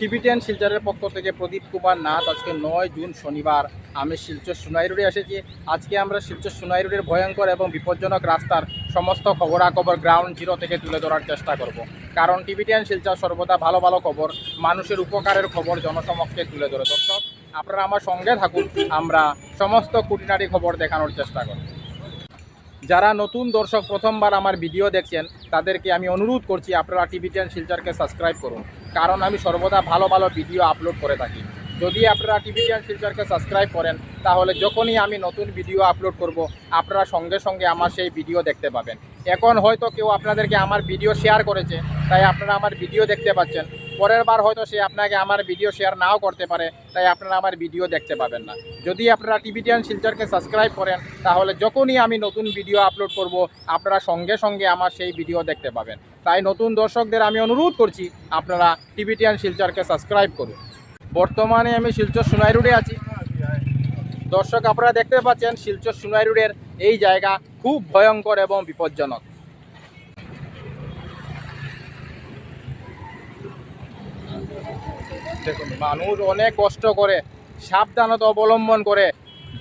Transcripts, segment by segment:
TV ten শিলচরের পক্ষ থেকে প্রদীপ কুমার নাথ আজকে নয় জুন শনিবার। আমি শিলচর সোনাই রোডে এসেছি। আজকে আমরা শিলচর সোনাই রোডের ভয়ঙ্কর এবং বিপজ্জনক রাস্তার সমস্ত খবরাখবর গ্রাউন্ড জিরো থেকে তুলে ধরার চেষ্টা করব। কারণ টিভি টেন শিলচর সর্বদা ভালো ভালো খবর, মানুষের উপকারের খবর জনসমক্ষে তুলে ধরে। দর্শক, আপনারা আমার সঙ্গে থাকুন। আমরা সমস্ত খুঁটিনাটি খবর দেখানোর চেষ্টা করব। যারা নতুন দর্শক প্রথমবার আমার ভিডিও দেখছেন, তাদেরকে আমি অনুরোধ করছি, আপনারা টিভি টেন শিলচরকে সাবস্ক্রাইব করুন। কারণ আমি সর্বদা ভালো ভালো ভিডিও আপলোড করে থাকি। যদি আপনারা টিভি জ্ঞান শিলচরকে সাবস্ক্রাইব করেন, তাহলে যখনই আমি নতুন ভিডিও আপলোড করব, আপনারা সঙ্গে সঙ্গে আমার সেই ভিডিও দেখতে পাবেন। এখন হয়তো কেউ আপনাদেরকে আমার ভিডিও শেয়ার করেছে, তাই আপনারা আমার ভিডিও দেখতে পাচ্ছেন। পরের বার হয়তো সে আপনাকে আমার ভিডিও শেয়ার নাও করতে পারে, তাই আপনারা আমার ভিডিও দেখতে পাবেন না। যদি আপনারা টিভি টেন শিলচরকে সাবস্ক্রাইব করেন, তাহলে যখনই আমি নতুন ভিডিও আপলোড করব, আপনারা সঙ্গে সঙ্গে আমার সেই ভিডিও দেখতে পাবেন। তাই নতুন দর্শকদের আমি অনুরোধ করছি, আপনারা টিভি টেন শিলচরকে সাবস্ক্রাইব করুন। বর্তমানে আমি শিলচর সোনাই রোডে আছি। দর্শক আপনারা দেখতে পাচ্ছেন, শিলচর সোনাই রোডের এই জায়গা খুব ভয়ঙ্কর এবং বিপজ্জনক। দেখুন, মানুষ অনেক কষ্ট করে, সাবধানতা অবলম্বন করে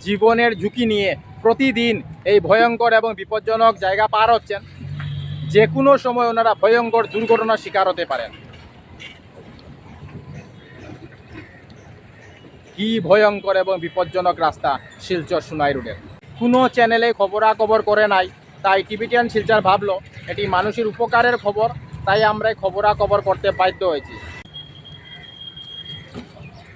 জীবনের ঝুঁকি নিয়ে প্রতিদিন এই ভয়ঙ্কর এবং বিপজ্জনক জায়গা পার হচ্ছেন। যে কোনো সময় ওনারা ভয়ঙ্কর দুর্ঘটনার শিকার হতে পারেন। কি ভয়ঙ্কর এবং বিপজ্জনক রাস্তা শিলচর সোনাই রোডের। কোনো চ্যানেলে খবরাখবর করে নাই, তাই টিভি টেন শিলচর ভাবলো, এটি মানুষের উপকারের খবর, তাই আমরা খবরাখবর করতে বাধ্য হয়েছি।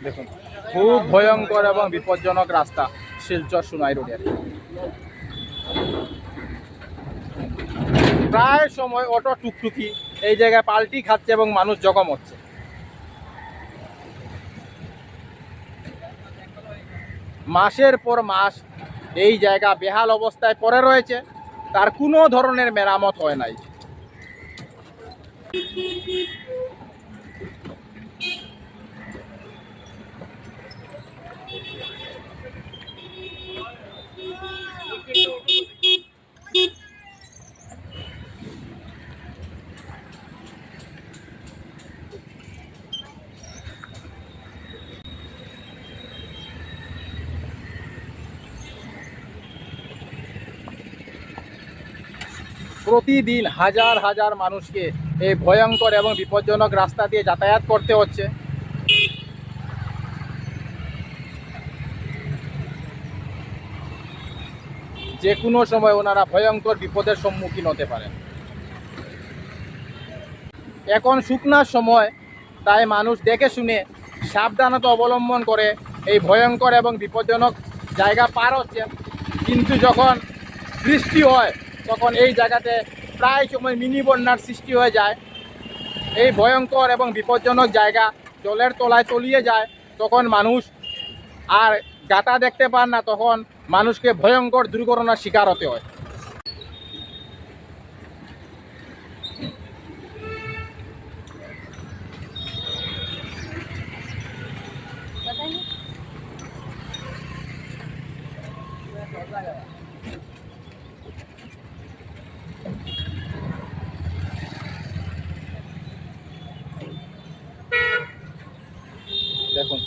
দেখুন, খুব ভয়ঙ্কর এবং বিপজ্জনক রাস্তা শিলচর সোনাই রোডের। প্রায় সময় অটো টুকটুকি, এই জায়গায় পাল্টি খাচ্ছে এবং মানুষ জখম হচ্ছে। মাসের পর মাস এই জায়গা বেহাল অবস্থায় পড়ে রয়েছে, তার কোনো ধরনের মেরামত হয় নাই। প্রতিদিন হাজার হাজার মানুষকে এই ভয়ঙ্কর এবং বিপজ্জনক রাস্তা দিয়ে যাতায়াত করতে হচ্ছে। যে কোনো সময় ওনারা ভয়ঙ্কর বিপদের সম্মুখীন হতে পারেন। এখন শুকনার সময়, তাই মানুষ দেখে শুনে সাবধানতা অবলম্বন করে এই ভয়ঙ্কর এবং বিপজ্জনক জায়গা পার হচ্ছেন। কিন্তু যখন বৃষ্টি হয়, তখন এই জায়গাতে প্রায় সময় মিনি বন্যার সৃষ্টি হয়ে যায়। এই ভয়ঙ্কর এবং বিপজ্জনক জায়গা জলের তলায় তলিয়ে যায়, তখন মানুষ আর গাতা দেখতে পান না, তখন মানুষকে ভয়ঙ্কর দুর্ঘটনার শিকার হতে হয় দেখুন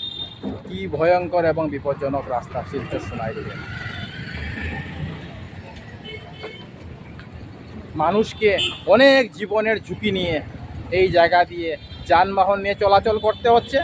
কি ভয়ঙ্কর এবং বিপজ্জনক রাস্তা শিলচর সোনাই রোডে মানুষকে অনেক জীবনের ঝুঁকি নিয়ে এই জায়গা দিয়ে যানবাহন নিয়ে চলাচল করতে হচ্ছে।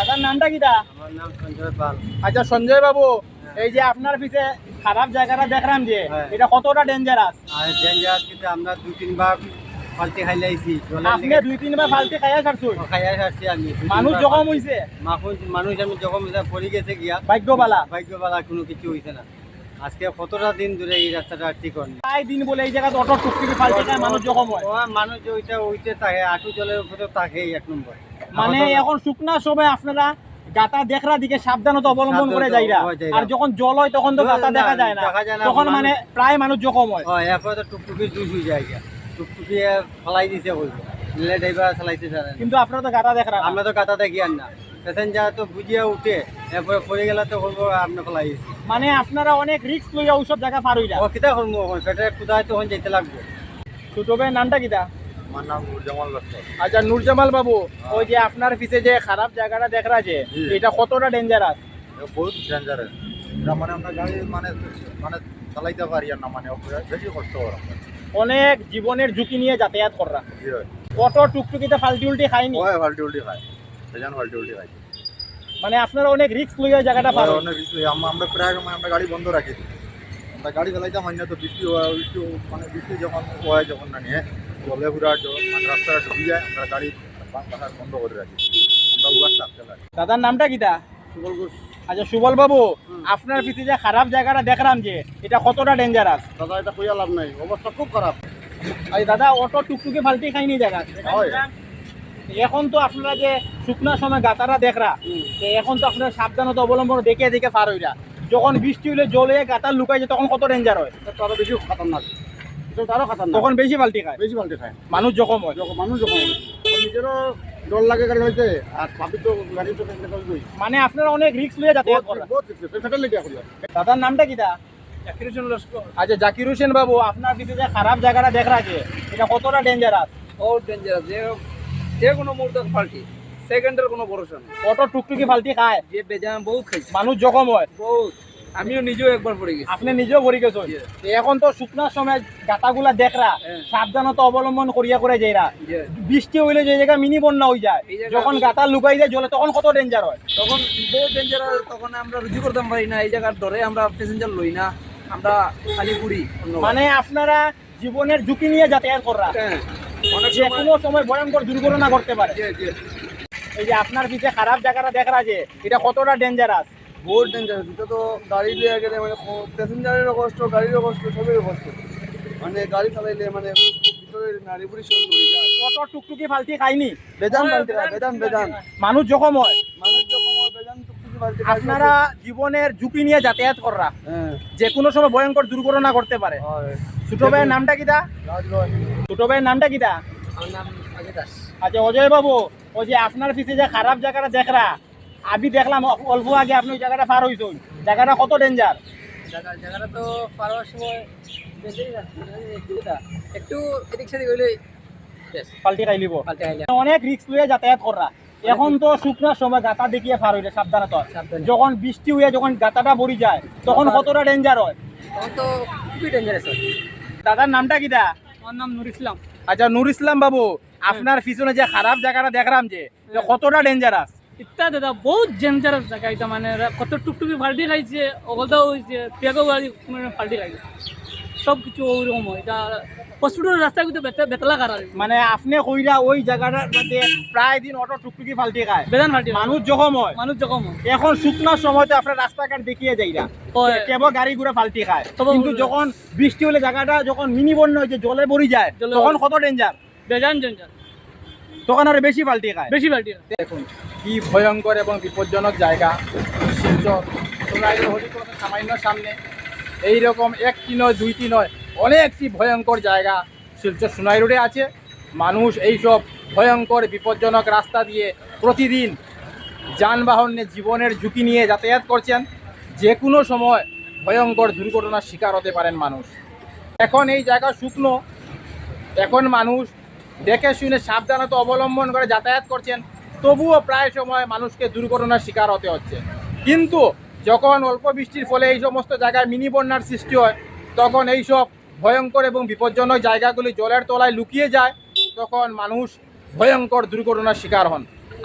আপনার নামটা কিটা? আমার নাম সঞ্জয় পাল। আচ্ছা সঞ্জয় বাবু এই যে আপনার পিছে খারাপ জায়গাটা দেখলাম যে হ্যাঁ। এটা কতটা ডেঞ্জারাস আর ডেঞ্জার কিন্তু আমরা দুই তিনবার পাল্টি খাই লাইছি আপনি দুই তিনবার ফালতে খাইয়া ছাড়ছুন খাইয়া আসছি আমি। দুই মানুষ জখম ফালতি- হইছে মানুষ আমি যখন পড়ে গেছে গিয়া। ভাগ্যবালা। ভাগ্যবালা কোনো কিছু হইছে না। আজকে কতটা দিন ধরে এই রাস্তাটা ঠিক হয়নি প্রায় দিন বলে এই জায়গাতে অটো টুকটুকি ফালতে খায় মানুষ জখম হয়। মানুষ যে ওইটা ওইতে থাকে আটু জলের উপরে থাকেই এক নম্বর মানে এখন শুকনা সময় আপনারা গাতা দেখরা দিকে সাবধানতা অবলম্বন করে হয় আর যখন জল হয় তখন তো গাতা দেখা যায় না। দেখা যায় না, তখন মানে প্রায় মানুষ জখম হয়। হয় এরপরে তো টুকটুকি জুস হয়ে যায় গিয়া। টুকটুকি ফেলাই দিছে বলব নিলে ড্রাইভার চালাইতে জানে না। কিন্তু আপনারা তো গাতা দেখরা আমরা তো কাটা দেখি আর না। প্যাসেঞ্জার তো বুঝিয়ে উঠে এরপরে পড়ে গেলে তো বলব আপনি ফেলাই দিছি। মানে আপনারা অনেক রিস্ক লইয়া ওইসব জায়গা পার হইরা ও কিতা করব এখন? পেটে কুদায় তখন যেতে লাগবে। ছোট ভাইয়ের নামটা কিটা আমার নাম নুরজামাল লস্কর। আচ্ছা নুরজামাল বাবু ওই যে আপনার পিছে যে খারাপ জায়গাটা দেখরা যে। এটা কতটা ডেঞ্জারাস এটা বহুত ডেঞ্জারাস এটা মানে আমরা গাড়ি মানে মানে চালাইতে পারি আর না মানে বেশি কষ্ট করা অনেক জীবনের ঝুঁকি নিয়ে যাতায়াত করা। হয় অটো টুকটুকিতে ফালতি উল্টি খায়নি? ফাল্টি উল্টি খায়। সেজান ফাল্টি উল্টি খায়। মানে আপনারা অনেক রিস্ক লইয়া জায়গাটা পার অনেক কিছু আমরা আমরা প্রায় সময় আমরা গাড়ি বন্ধ রাখি। আমরা গাড়ি চালাইতে মানি না তো বৃষ্টি হয় বৃষ্টি মানে বৃষ্টি যখন হয় যখন না নিয়ে জলে ঘুরা মানে রাস্তাটা ঢুকে যায় আমরা গাড়ি বন্ধ করে রাখি। আমরা থাকতে লাগে দাদার নামটা কিটা? আচ্ছা সুবল বাবু আপনার পিছে যে খারাপ জায়গাটা দেখলাম যে এটা কতটা ডেঞ্জারাস দাদা এটা কইয়া লাভ নাই। অবস্থা খুব খারাপ। আর দাদা অটো টুকটুকি ফালতি খাইনি জায়গা। এখন তো আপনারা যে শুকনা সময় গাতারা দেখরা এখন তো আপনারা সাবধানতা অবলম্বন দেখে দেখে পার হইরা। যখন বৃষ্টি হইলে জলে গাতার লুকাই যায় তখন কত ডেঞ্জার হয়? আরও বেশি খাতারনাক। এটা তো আরও খাতারনাক। তখন বেশি ফালতি খায়। বেশি পাল্টে খায়। মানুষ জখম হয়। মানুষ যখন তখন নিজেরও ডর লাগে গাড়ি চালাইতে আর পাবলিক তো গাড়ি তো মানে আপনারা অনেক রিস্ক লিয়ে যাতায়াত করা বহুত রিস্ক ফেটার লেগে এখন দাদার নামটা কিটা আচ্ছা জাকির হোসেন বাবু আপনার যে খারাপ জায়গাটা দেখরা যে এটা কতটা ডেঞ্জারাস বহুত ডেঞ্জারাস যে যে কোনো মুহূর্তে পাল্টি সেকেন্ডের কোনো ভরসা নেই। অটো টুকটুকি ফালতি খায়। যে বেজান বহুত খাইছে। মানুষ জখম হয়। বহুত। আমিও নিজেও একবার পড়ে গেছি। আপনি নিজেও ভরি গেছেন? এখন তো শুকনার সময় গাতাগুলা দেখরা হ্যাঁ। সাবধানতা অবলম্বন করিয়া করে যাইরা। বৃষ্টি হইলে যে জায়গা মিনি বন্যা হয়ে যায় যখন গাতা লুকাই যায় জলে তখন কত ডেঞ্জার হয়। তখন বহুত ডেঞ্জারাস তখন আমরা রুজি করতাম পারি না এই জায়গার ডরে আমরা প্যাসেঞ্জার লই না আমরা খালি ঘুরি মানে আপনারা জীবনের ঝুঁকি নিয়ে যাতায়াত করা হ্যাঁ, যে কোনো সময় ভয়ঙ্কর দুর্ঘটনা করতে পারে। এই যে আপনার পিছে খারাপ জায়গাটা দেখরা যে এটা কতটা ডেঞ্জারাস বহুত ডেঞ্জারাস এটা তো গাড়ি লিয়ে গেলে মানে প্যাসেঞ্জারেরও কষ্ট গাড়িরও কষ্ট সবেরও কষ্ট। মানে গাড়ি চালাইলে মানে ভিতরে নারী বুড়ি সব মরে যায়। অটো টুকটুকি ফালতি খায়নি। বেজান পাল্টে বেজান বেজান মানুষ জখম হয়। মানুষ যখন বেজান টুকটুকি পাল্টে আপনারা জীবনের ঝুঁকি নিয়ে যাতায়াত করা হ্যাঁ। যে কোনো সময় ভয়ঙ্কর দুর্ঘটনা করতে পারে। হয়। ছোট ভাইয়ের নামটা কিটা ছোট ভাইয়ের নামটা কিটা আমার নাম আগে দাস। আচ্ছা অজয় বাবু ওই যে আপনার পিছে যে খারাপ জায়গাটা দেখরা আমি দেখলাম অল্প আগে আপনি ওই জায়গাটা পার হইছেন। জায়গাটা কত ডেঞ্জার জায়গাটা তো পারবার সময় একটু এটা, একটু এদিক সেদিক হইলে পাল্টি খাইলিব পাল্টে অনেক রিস্ক লইয়া যাতায়াত করা। এখন তো শুকনার সময় গাতা দেখিয়ে পার হইলে সাবধানতা। যখন বৃষ্টি হয়ে যখন গাতাটা ভরি যায় তখন কতটা ডেঞ্জার হয়? তখন তো খুবই ডেঞ্জারাস হয়। দাদার নামটা কিটা আমার নাম নুর ইসলাম। আচ্ছা নুর ইসলাম বাবু আপনার পিছনে যে খারাপ জায়গাটা দেখলাম যে যে কতটা ডেঞ্জারাস ইত্যা দাদা বহুত ডেঞ্জারাস জায়গা এটা মানে। কত টুকটুকি ফাল্টি খাইছে ওগুলো হয়েছে পেগো গাড়ি মানে ফাল্টি খাইছে। সব কিছু ওইরকম হয়। এটা হসপিটালের রাস্তায় কিন্তু বেতলা কারা মানে আপনি কইরা ওই জায়গাটার মধ্যে প্রায় দিন অটো টুকটুকি ফাল্টি খায়। বেদান ফাল্টি মানুষ জখম হয়। মানুষ যখন হয়। এখন শুকনার সময় তো আপনার রাস্তাঘাট দেখিয়ে হয়। কেবল গাড়ি ঘুরে ফাল্টি খায়। কিন্তু যখন বৃষ্টি হলে জায়গাটা যখন মিনি বন্যা হয়েছে জলে ভরি যায় তখন। কত ডেঞ্জার বেজান ডেঞ্জার তখন আরও বেশি ফাল্টি খায়। বেশি ফাল্টি দেখুন কি ভয়ঙ্কর এবং বিপজ্জনক জায়গা। শিলচর সোনাইয়ের হরিকোণ সামান্য সামনে। এই রকম একটি নয়, দুইটি নয়, অনেকটি ভয়ঙ্কর জায়গা শিলচর সোনাই রোডে আছে। মানুষ এইসব ভয়ঙ্কর, বিপজ্জনক রাস্তা দিয়ে প্রতিদিন যানবাহন জীবনের ঝুঁকি নিয়ে যাতায়াত করছেন। যে কোনো সময় ভয়ঙ্কর দুর্ঘটনার শিকার হতে পারেন মানুষ। এখন এই জায়গা শুকনো। এখন মানুষ দেখে শুনে সাবধানতা অবলম্বন করে যাতায়াত করছেন। তবুও প্রায় সময় মানুষকে দুর্ঘটনার শিকার হতে হচ্ছে। কিন্তু যখন অল্প বৃষ্টির ফলে এই সমস্ত জায়গায় মিনি বন্যার সৃষ্টি হয়, তখন এই সব ভয়ঙ্কর এবং বিপজ্জনক জায়গাগুলি জলের তলায় লুকিয়ে যায়, তখন মানুষ ভয়ঙ্কর দুর্ঘটনার শিকার হন।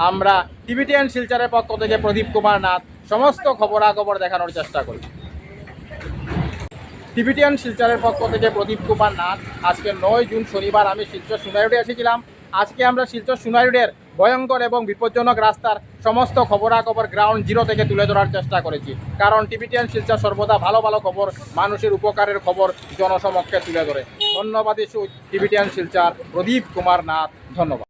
আমরা টিভিটিএন শিলচরের পক্ষ থেকে প্রদীপ কুমার নাথ, সমস্ত খবরাখবর দেখানোর চেষ্টা করি। টিভিটিয়ান শিলচরের পক্ষ থেকে প্রদীপ কুমার নাথ, আজকে নয় জুন শনিবার আমি শিলচর সোনাইরোডে এসেছিলাম। আজকে আমরা শিলচর সোনাইরোডের ভয়ঙ্কর এবং বিপজ্জনক রাস্তার সমস্ত খবরাখবর গ্রাউন্ড জিরো থেকে তুলে ধরার চেষ্টা করেছি। কারণ টিভিটিএন শিলচর সর্বদা ভালো ভালো খবর, মানুষের উপকারের খবর জনসমক্ষে তুলে ধরে। ধন্যবাদ ইস্যু, টিভিটিএন শিলচর, প্রদীপ কুমার নাথ, ধন্যবাদ।